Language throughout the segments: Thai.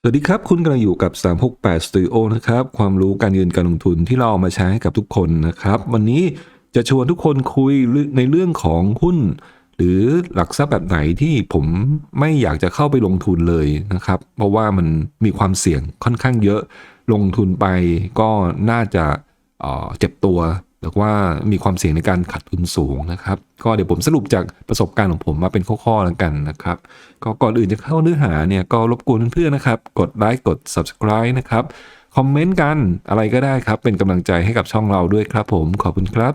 สวัสดีครับ คุณกำลังอยู่กับ 368 Studio นะครับ ความรู้การเงินการลงทุนที่เราเอามาใช้ให้กับทุกคนนะครับ วันนี้จะชวนทุกคนคุยในเรื่องของหุ้น หรือหลักทรัพย์แบบไหนที่ผมไม่อยากจะเข้าไปลงทุนเลยนะครับ เพราะว่ามันมีความเสี่ยงค่อนข้างเยอะ ลงทุนไปก็น่าจะเออเจ็บตัว หรือว่ามีความเสี่ยงในการขาดทุนสูงนะครับ ก็เดี๋ยวผมสรุปจากประสบการณ์ของผมมาเป็นข้อๆแล้วกันนะครับ ก็ก่อนอื่นจะเข้าเนื้อหาเนี่ยก็รบกวนเพื่อนๆนะครับ กดไลค์กด subscribe นะครับ คอมเมนต์กันอะไรก็ได้ครับ เป็นกำลังใจให้กับช่องเราด้วยครับผมขอบคุณครับ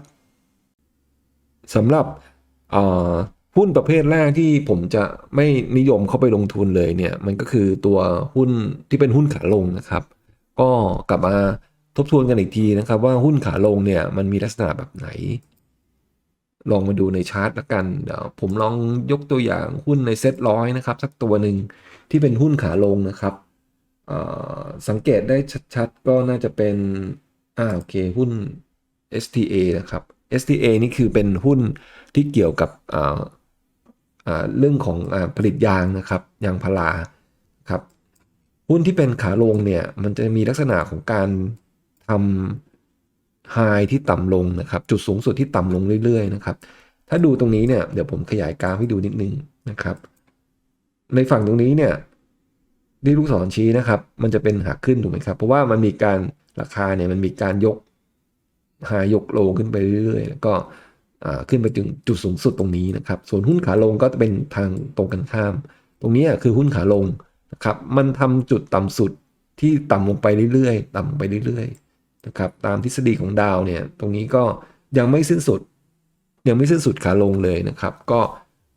สำหรับหุ้นประเภทแรกที่ผมจะไม่นิยมเข้าไปลงทุนเลยเนี่ย มันก็คือตัวหุ้นที่เป็นหุ้นขาลงนะครับ ก็กลับมา ทบทวนกันอีกทีนะครับว่าหุ้นขาลงเนี่ยมันมีลักษณะแบบไหน ลองมาดูในชาร์ตละกันเดี๋ยวผมลองยกตัวอย่างหุ้นในเซ็ตร้อยนะครับ สักตัวหนึ่งที่เป็นหุ้นขาลงนะครับสังเกตได้ชัดๆ ก็น่าจะเป็นอ่าโอเคหุ้น STA นะครับ STA นี่คือเป็นหุ้นที่เกี่ยวกับอ่าอ่าเรื่องของอผลิตยางนะครับยางพาราครับหุ้นที่เป็นขาลงเนี่ยมันจะมีลักษณะของการ ทำไฮที่ต่ำลงนะครับ จุดสูงสุดที่ต่ำลงเรื่อยๆนะครับ ถ้าดูตรงนี้เนี่ยเดี๋ยวผมขยายกราฟให้ดูนิดนึงนะครับ ในฝั่งตรงนี้เนี่ยที่ลูกศรชี้นะครับ มันจะเป็นหักขึ้นถูกไหมครับ เพราะว่ามันมีการราคาเนี่ยมันมีการยกไฮยกโลขึ้นไปเรื่อยๆ แล้วก็ขึ้นไปถึงจุดสูงสุดตรงนี้นะครับ ส่วนหุ้นขาลงก็จะเป็นทางตรงกันข้าม ตรงนี้คือหุ้นขาลงนะครับ มันทำจุดต่ำสุดที่ต่ำลงไปเรื่อยๆ ต่ำไปเรื่อยๆ นะครับตามทฤษฎีของดาวเนี่ยตรงนี้ก็ยังไม่สิ้นสุด ยังไม่สิ้นสุดขาลงเลยนะครับ ก็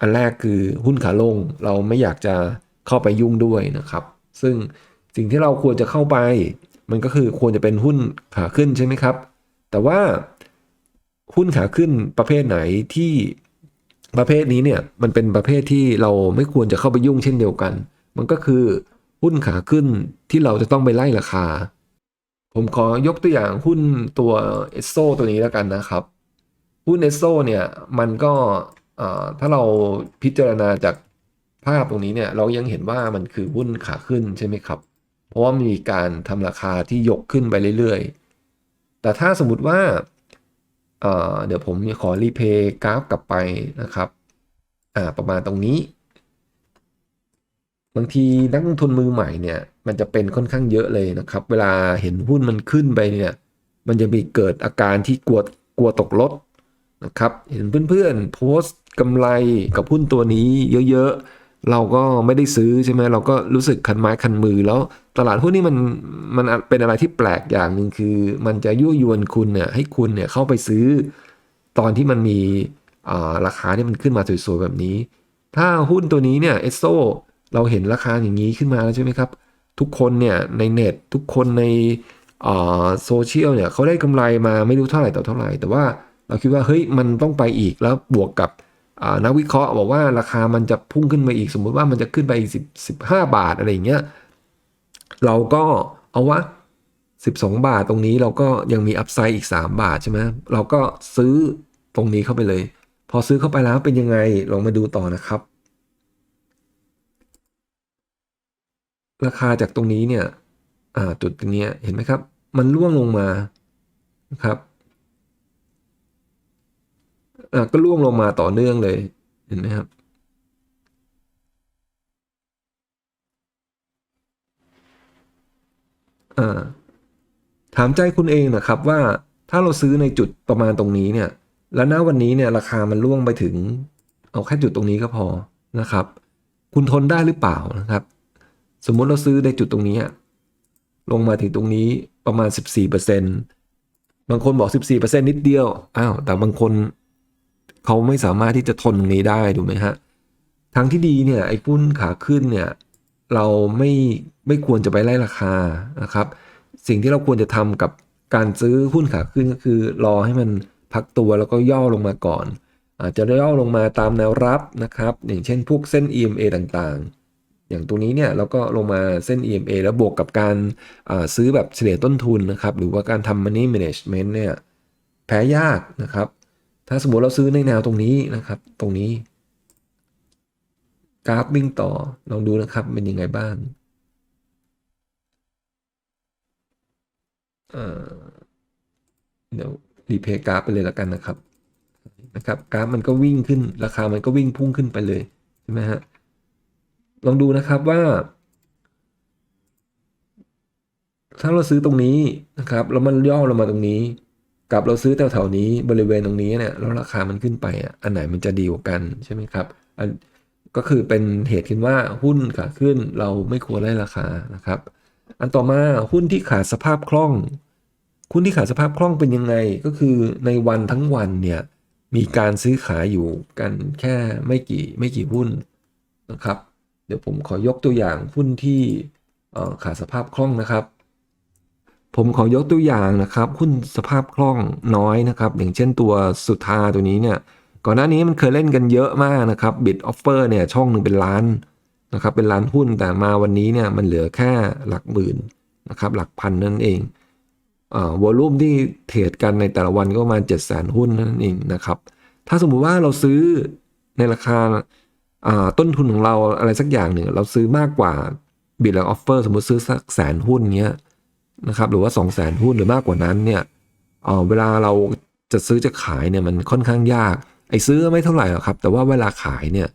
อันแรกคือหุ้นขาลงเราไม่อยากจะเข้าไปยุ่งด้วยนะครับ ซึ่งสิ่งที่เราควรจะเข้าไป มันก็คือควรจะเป็นหุ้นขาขึ้นใช่ไหมครับ แต่ว่าหุ้นขาขึ้นประเภทไหนที่ประเภทนี้เนี่ยมันเป็นประเภทที่เราไม่ควรจะเข้าไปยุ่งเช่นเดียวกัน มันก็คือหุ้นขาขึ้นที่เราจะต้องไปไล่ราคา ผมขอยกตัวอย่างหุ้นตัวเอสโซตัวนี้แล้วกันนะครับ หุ้นเอสโซเนี่ยมันก็ถ้าเราพิจารณาจากภาพตรงนี้เนี่ยเรายังเห็นว่ามันคือหุ้นขาขึ้นใช่ไหมครับ เพราะว่ามีการทำราคาที่ยกขึ้นไปเรื่อยๆ แต่ถ้าสมมติว่าเเดี๋ยวผมขอรีเพย์กราฟกลับไปนะครับประมาณตรงนี้ บางทีนักลงทุนมือใหม่เนี่ย มันจะเป็นค่อนข้างเยอะเลยนะครับ เวลาเห็นหุ้นมันขึ้นไปเนี่ย มันจะมีเกิดอาการที่กลัวกลัวตกรถนะครับ เห็นเพื่อนๆ โพสต์กำไรกับหุ้นตัวนี้เยอะๆ เราก็ไม่ได้ซื้อใช่ไหมเราก็รู้สึกคันไม้คันมือ แล้วตลาดหุ้นนี่มันมันเป็นอะไรที่แปลกอย่างหนึ่งคือ มันจะยั่วยวนคุณเนี่ยให้คุณเนี่ยเข้าไปซื้อ ตอนที่มันมีราคาที่มันขึ้นมาสวยๆแบบนี้ ถ้าหุ้นตัวนี้เนี่ยเอสโซเราเห็นราคาอย่างนี้ขึ้นมาแล้วใช่ไหมครับ ทุกคนเนี่ยในเน็ตทุกคนในโซเชียลเนี่ยเขาได้กำไรมาไม่รู้เท่าไหร่ต่อเท่าไหร่ แต่ว่าเราคิดว่าเฮ้ยมันต้องไปอีกแล้วบวกกับนักวิเคราะห์บอกว่าราคามันจะพุ่งขึ้นมาอีกสมมุติว่ามันจะขึ้นไปอีกสิบสิบห้าบาทอะไรอย่างเงี้ยเราก็เอาวะ12 บาทตรงนี้เราก็ยังมีอัพไซด์อีก 3 บาทใช่ไหมเราก็ซื้อตรงนี้เข้าไปเลย พอซื้อเข้าไปแล้วเป็นยังไงลองมาดูต่อนะครับ ราคาจากตรงนี้เนี่ยจุดตรงเนี้ยเห็นไหมครับ มันร่วงลงมานะครับก็ร่วงลงมาต่อเนื่องเลยเห็นไหมครับาถามใจคุณเองนะครับว่าถ้าเราซื้อในจุดประมาณตรงนี้เนี่ย แล้วณวันนี้เนี่ยราคามันร่วงไปถึง เอาแค่จุดตรงนี้ก็พอนะครับ คุณทนได้หรือเปล่านะครับ สมมุติเราซื้อในจุดตรงนี้ ลงมาถึงตรงนี้ประมาณ 14%บางคนบอก 14%นิดเดียว อ้าว แต่บางคนเขาไม่สามารถที่จะทนตรงนี้ได้ถูกไหมฮะ ทางที่ดีเนี่ยไอ้หุ้นขาขึ้นเนี่ยเราไม่ไม่ควรจะไปไล่ราคานะครับ สิ่งที่เราควรจะทำกับการซื้อหุ้นขาขึ้นก็คือ รอให้มันพักตัวแล้วก็ย่อลงมาก่อน อาจจะย่อลงมาตามแนวรับนะครับ อย่างเช่นพวกเส้น EMA ต่างๆ อย่างตรงนี้เนี่ยเราก็ลงมาเส้น EMA แล้วบวกกับการซื้อแบบเฉลี่ยต้นทุนนะครับ หรือว่าการทำ money management เนี่ยแพ้ยากนะครับ ถ้าสมมติเราซื้อในแนวตรงนี้นะครับ ตรงนี้ กราฟวิ่งต่อลองดูนะครับเป็นยังไงบ้างเดี๋ยวรีเพย์กราฟไปเลยแล้วกันนะครับนะครับกราฟมันก็วิ่งขึ้นราคามันก็วิ่งพุ่งขึ้นไปเลยใช่ไหมฮะ ลองดูนะครับว่า ถ้าเราซื้อตรงนี้นะครับแล้วมันย่อลงมาตรงนี้ กับเราซื้อแถวๆนี้บริเวณตรงนี้เนี่ยแล้วราคามันขึ้นไปอะอันไหนมันจะดีกว่ากันใช่ไหมครับอันก็คือเป็นเหตุขึ้นว่าหุ้นขาขึ้นเราไม่ควรไล่ราคานะครับ อันต่อมาหุ้นที่ขาดสภาพคล่องหุ้นที่ขาดสภาพคล่องเป็นยังไงก็คือในวันทั้งวันเนี่ยมีการซื้อขายอยู่กันแค่ไม่กี่ไม่กี่หุ้นนะครับ เดี๋ยวผมขอยกตัวอย่างหุ้นที่ขาดสภาพคล่องนะครับ ผมขอยกตัวอย่างนะครับหุ้นสภาพคล่องน้อยนะครับ อย่างเช่นตัวสุธาตัวนี้เนี่ยก่อนหน้านี้มันเคยเล่นกันเยอะมากนะครับบิดออฟเฟอร์เนี่ยช่องหนึ่งเป็นล้านนะครับเป็นล้านหุ้นแต่มาวันนี้เนี่ยมันเหลือแค่หลักหมื่นนะครับหลักพันนั่นเองอ่าวอลุ่มที่เทรดกันในแต่ละวันก็ประมาณ7 0 0 0 0หุ้นนั่นเองนะครับถ้าสมมุติว่าเราซื้อในราคา ต้นทุนของเราอะไรสักอย่างหนึ่งเราซื้อมากกว่าบิดและออฟเฟอร์สมมติซื้อสักแสนหุ้นเนี้ยนะครับหรือว่า 2 0 0แสนหุ้นหรือมากกว่านั้นเนี่ยเเวลาเราจะซื้อจะขายเนี่ยมันค่อนข้างยาก ไอ้ซื้อไม่เท่าไหร่หรอกครับ แต่ว่าเวลาขายเนี่ย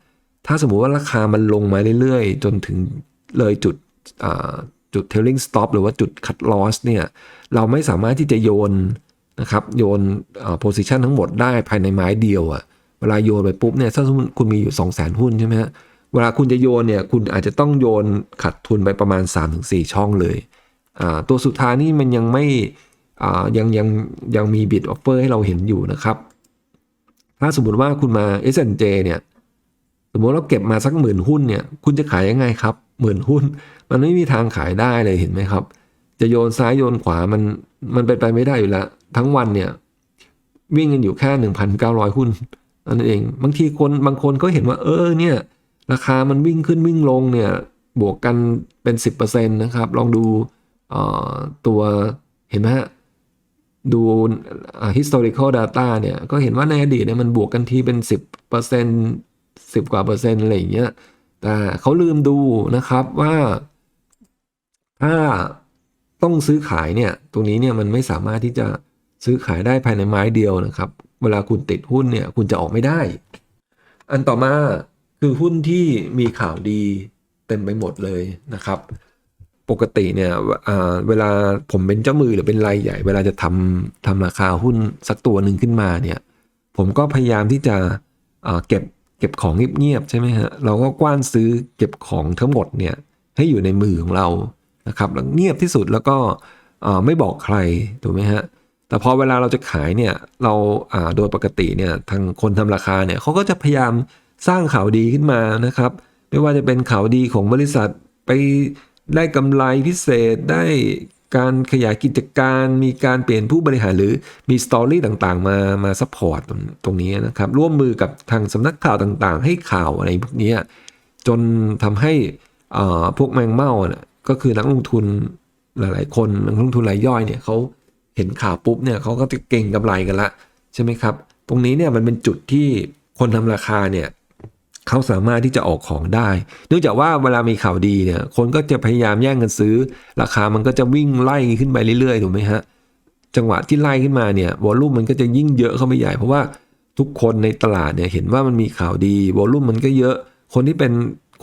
ถ้าสมมุติว่าราคามันลงมาเรื่อยๆ จนถึงเลยจุดจุด trailing stop หรือว่าจุด cut loss เนี่ยเราไม่สามารถที่จะโยนนะครับโยนอ่า position ทั้งหมดได้ภายในไม้เดียวอะ เวลาโยนไปปุ๊บเนี่ยถ้าสมมติคุณมีอยู่ 2 0 0 0 0 0 หุ้นใช่ไหมฮะเวลาคุณจะโยนเนี่ยคุณอาจจะต้องโยนขัดทุนไปประมาณ 3-4 ช่องเลยอ่าตัวสุดท้ายนี่มันยังไม่อ่ายังยังยังมีบิดออฟเฟอร์ให้เราเห็นอยู่นะครับ ถ้าสมมติว่าคุณมา S&J เนี่ยสมมติเราเก็บมาสักหมื่นหุ้นเนี่ยคุณจะขายยังไงครับหมื่นหุ้น มันไม่มีทางขายได้เลยเห็นไหมครับ จะโยนซ้ายโยนขวามันมันเป็นไปไม่ได้อยู่แล้ว ทั้งวันเนี่ยวิ่งกันอยู่แค่หนึ่งพันเก้าร้ นั่นเองบางทีคนบางคนก็เห็นว่า เออเนี่ย ราคามันวิ่งขึ้นวิ่งลงเนี่ยบวกกันเป็น 10%นะครับ ลองดูออตัวเห็นไหมฮะดู historical data เนี่ย ก็เห็นว่าในอดีตเนี่ยมันบวกกันทีเป็น 10% 10 กว่าเปอร์เซ็นต์อะไรอย่างเงี้ย แต่เขาลืมดูนะครับว่า ถ้าต้องซื้อขายเนี่ย ตรงนี้เนี่ยมันไม่สามารถที่จะซื้อขายได้ภายในไม้เดียวนะครับ เวลาคุณติดหุ้นเนี่ยคุณจะออกไม่ได้ อันต่อมาคือหุ้นที่มีข่าวดีเต็มไปหมดเลยนะครับ ปกติเนี่ยเวลาผมเป็นเจ้ามือหรือเป็นรายใหญ่ เวลาจะทำทำราคาหุ้นสักตัวหนึ่งขึ้นมาเนี่ยผมก็พยายามที่จะเก็บเก็บของเงียบๆใช่ไหมฮะเราก็กว้านซื้อเก็บของทั้งหมดเนี่ยให้อยู่ในมือของเรานะครับแล้วเงียบที่สุดแล้วก็ไม่บอกใครถูกไหมฮะ แต่พอเวลาเราจะขายเนี่ยเราอ่าโดยปกติเนี่ยทางคนทำราคาเนี่ยเขาก็จะพยายามสร้างข่าวดีขึ้นมานะครับ ไม่ว่าจะเป็นข่าวดีของบริษัทไปได้กำไรพิเศษได้การขยายกิจการมีการเปลี่ยนผู้บริหารหรือมีสตอรี่ต่างๆ มามาซัพพอร์ตตรงนี้นะครับ ร่วมมือกับทางสำนักข่าวต่างๆ ให้ข่าวอะไรพวกนี้จนทำให้อ่าพวกแมงเม่าเนี่ยก็คือนักลงทุนหลายๆ คนนักลงทุนรายย่อยเนี่ยเขา เห็นข่าวปุ๊บเนี่ยเขาก็จะเก่งกำไรกันละใช่ไหมครับ ตรงนี้เนี่ยมันเป็นจุดที่คนทำราคาเนี่ยเขาสามารถที่จะออกของได้ เนื่องจากว่าเวลามีข่าวดีเนี่ยคนก็จะพยายามแย่งกันซื้อ ราคามันก็จะวิ่งไล่ขึ้นไปเรื่อยๆถูกไหมฮะจังหวะที่ไล่ขึ้นมาเนี่ยวอลลุ่มมันก็จะยิ่งเยอะเข้าไปใหญ่เพราะว่าทุกคนในตลาดเนี่ยเห็นว่ามันมีข่าวดีวอลลุ่มมันก็เยอะ คนที่เป็น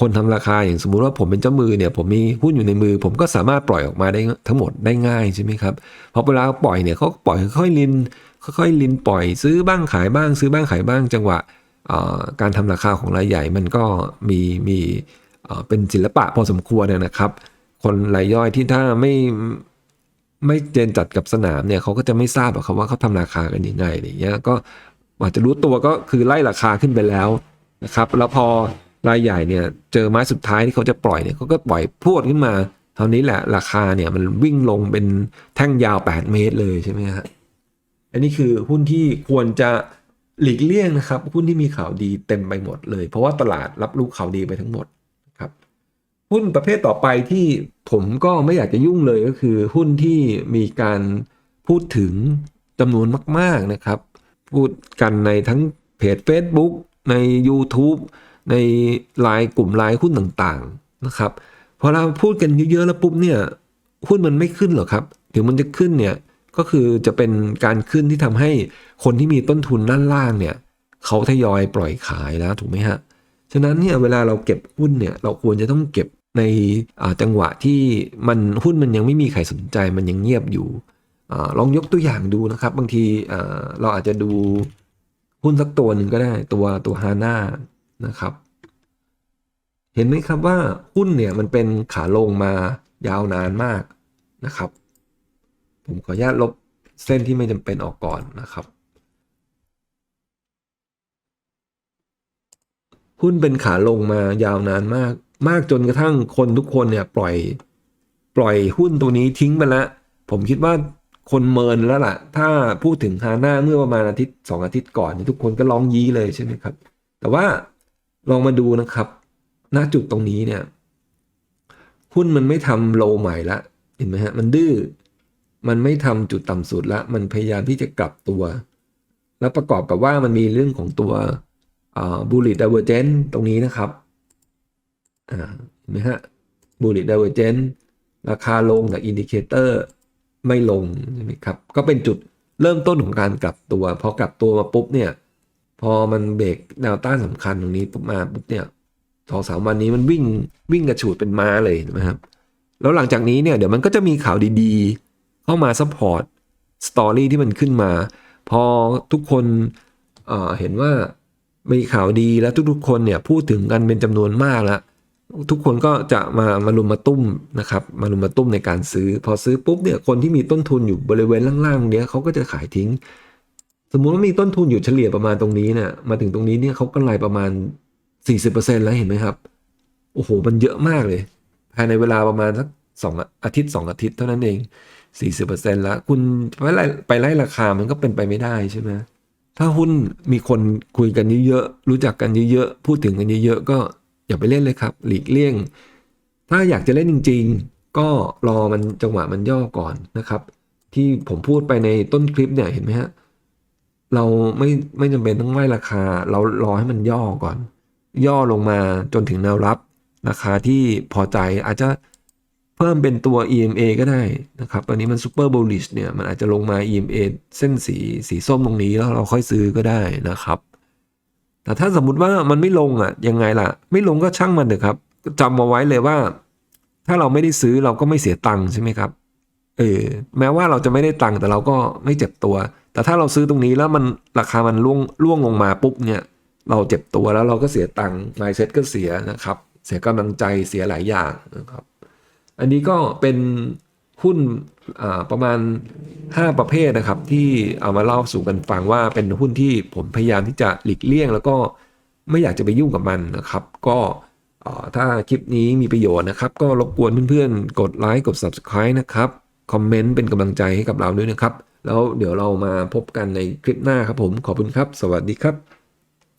คนทำราคาอย่างสมมุติว่าผมเป็นเจ้ามือเนี่ยผมมีหุ้นอยู่ในมือ ผมก็สามารถปล่อยออกมาได้ทั้งหมดได้ง่ายใช่ไหมครับพราะเวลาปล่อยเนี่ยเขาปล่อยค่อยๆลินค่อยๆลินปล่อยซื้อบ้างขายบ้าง ซื้อบ้างขายบ้าง จังหวะการทำราคาของรายใหญ่มันก็มีมีเป็นศิลปะพอสมควรนะครับ คนรายย่อยที่ถ้าไม่ไม่เจนจัดกับสนามเนี่ยเขาก็จะไม่ทราบหรอกครับว่าเขาทำราคากันยังไงอะไรเงี้ยก็อาจจะรู้ตัวก็คือไล่ราคาขึ้นไปแล้วนะครับ แล้วพอ รายใหญ่เนี่ยเจอไม้สุดท้ายที่เขาจะปล่อยเนี่ยเขาก็ปล่อยพวดขึ้นมา เท่านี้แหละราคาเนี่ยมันวิ่งลงเป็นแท่งยาว 8 เมตรเลยใช่ไหมฮะอันนี้คือหุ้นที่ควรจะหลีกเลี่ยงนะครับ หุ้นที่มีข่าวดีเต็มไปหมดเลย เพราะว่าตลาดรับรู้ข่าวดีไปทั้งหมดครับหุ้นประเภทต่อไปที่ผมก็ไม่อยากจะยุ่งเลยก็คือหุ้นที่มีการพูดถึงจำนวนมาก ๆนะครับ พูดกันในทั้งเพจ Facebook ใน YouTube ในลน์กลุ่มลน์หุ้นต่างๆนะครับพอเราพูดกันเยอะๆแล้วปุ๊บเนี่ยหุ้นมันไม่ขึ้นหรอกครับถึงมันจะขึ้นเนี่ยก็คือจะเป็นการขึ้นที่ทำให้คนที่มีต้นทุนด้านล่างเนี่ยเขาทยอยปล่อยขายแล้วถูกไหมฮะฉะนั้นเนี่ยเวลาเราเก็บหุ้นเนี่ยเราควรจะต้องเก็บในจังหวะที่มันหุ้นมันยังไม่มีใครสนใจมันยังเงียบอยู่อลองยกตัวอย่างดูนะครับ บางทีเราอาจจะดูหุ้นสักตัวหนึ่งก็ได้ตัวตัวฮาน่า นะครับ เห็นไหมครับว่าหุ้นเนี่ยมันเป็นขาลงมายาวนานมากนะครับ ผมขออนุญาตลบเส้นที่ไม่จำเป็นออกก่อนนะครับ หุ้นเป็นขาลงมายาวนานมาก มากจนกระทั่งคนทุกคนเนี่ยปล่อยปล่อยหุ้นตัวนี้ทิ้งไปแล้วผมคิดว่าคนเมินแล้วล่ะ ถ้าพูดถึงฮาน่าเมื่อประมาณอาทิตย์สองอาทิตย์ก่อนทุกคนก็ร้องยี้เลยใช่ไหมครับ แต่ว่า ลองมาดูนะครับณจุดตรงนี้เนี่ยหุ้นมันไม่ทำโลใหม่ละเห็นไหมฮะมันดื้อมันไม่ทำจุดต่ำสุดละมันพยายามที่จะกลับตัว แล้วประกอบกับว่ามันมีเรื่องของตัวบูลลิตด i เวอร์เจนตรงนี้นะครับอ่าเห็นไหมฮะบูลลิตด i เวอร์เจนราคาลงจากอินดิเคเตอร์ไม่ลงใช่ไหมครับก็เป็นจุดเริ่มต้นของการกลับตัวพอกลับตัวมาปุ๊บเนี่ย พอมันเบรกแนวต้านสำคัญตรงนี้ปุ๊บมาปุ๊บเนี่ยสองสามวันนี้มันวิ่งวิ่งกระฉูดเป็นม้าเลยนะครับ แล้วหลังจากนี้เนี่ยเดี๋ยวมันก็จะมีข่าวดีๆ เข้ามาซัพพอร์ตสตอรี่ที่มันขึ้นมา พอทุกคนเเห็นว่ามีข่าวดีแล้วทุกๆคนเนี่ยพูดถึงกันเป็นจำนวนมากแล้วทุกคนก็จะมามารุมมาตุ้มนะครับ มารุมมาตุ้มในการซื้อ พอซื้อปุ๊บเนี่ยคนที่มีต้นทุนอยู่บริเวณล่างๆเนี้ยเขาก็จะขายทิ้ง สมมุติว่ามีต้นทุนอยู่เฉลี่ยประมาณตรงนี้เนี่ยมาถึงตรงนี้เนี่ยเขากำไรประมาณ 40%แล้วเห็นไหมครับ โอ้โห มันเยอะมากเลย ภายในเวลาประมาณสักสองอาทิตย์สองอาทิตย์เท่านั้นเอง 40%แล้ว คุณไปไล่ไปไล่ราคามันก็เป็นไปไม่ได้ใช่ไหมถ้าหุ้นมีคนคุยกันเยอะๆรู้จักกันเยอะๆพูดถึงกันเยอะๆก็อย่าไปเล่นเลยครับ หลีกเลี่ยง ถ้าอยากจะเล่นจริง ๆ ก็รอมันจังหวะมันย่อก่อนนะครับ ที่ผมพูดไปในต้นคลิปเนี่ยเห็นไหมฮะ เราไม่ไม่จำเป็นต้องไล่ราคา เรารอให้มันย่อก่อน ย่อลงมาจนถึงแนวรับ ราคาที่พอใจอาจจะเพิ่มเป็นตัว EMA ก็ได้นะครับ ตอนนี้มัน Super Bullish เนี่ย มันอาจจะลงมา EMA เส้นสีสีส้มตรงนี้แล้วเราค่อยซื้อก็ได้นะครับ แต่ถ้าสมมุติว่ามันไม่ลงอะยังไงล่ะ ไม่ลงก็ช่างมันเถอะครับจำมาไว้เลยว่า ถ้าเราไม่ได้ซื้อเราก็ไม่เสียตังค์ใช่ไหมครับ เออแม้ว่าเราจะไม่ได้ตังค์แต่เราก็ไม่เจ็บตัว แต่ถ้าเราซื้อตรงนี้แล้วมันราคามันล่วงล่วงลงมาปุ๊บเนี่ย เราเจ็บตัวแล้วเราก็เสียตังค์ไมเซ็ตก็เสียนะครับ เสียกำลังใจเสียหลายอย่างนะครับ อันนี้ก็เป็นหุ้นประมาณ 5 ประเภทนะครับ ที่เอามาเล่าสู่กันฟังว่าเป็นหุ้นที่ผมพยายามที่จะหลีกเลี่ยง แล้วก็ไม่อยากจะไปยุ่งกับมันนะครับ ก็ถ้าคลิปนี้มีประโยชน์นะครับ ก็รบกวนเพื่อนๆ กดไลค์กด Subscribe นะครับ คอมเมนต์เป็นกำลังใจให้กับเราด้วยนะครับ แล้วเดี๋ยวเรามาพบกันในคลิปหน้าครับผมขอบคุณครับ สวัสดีครับ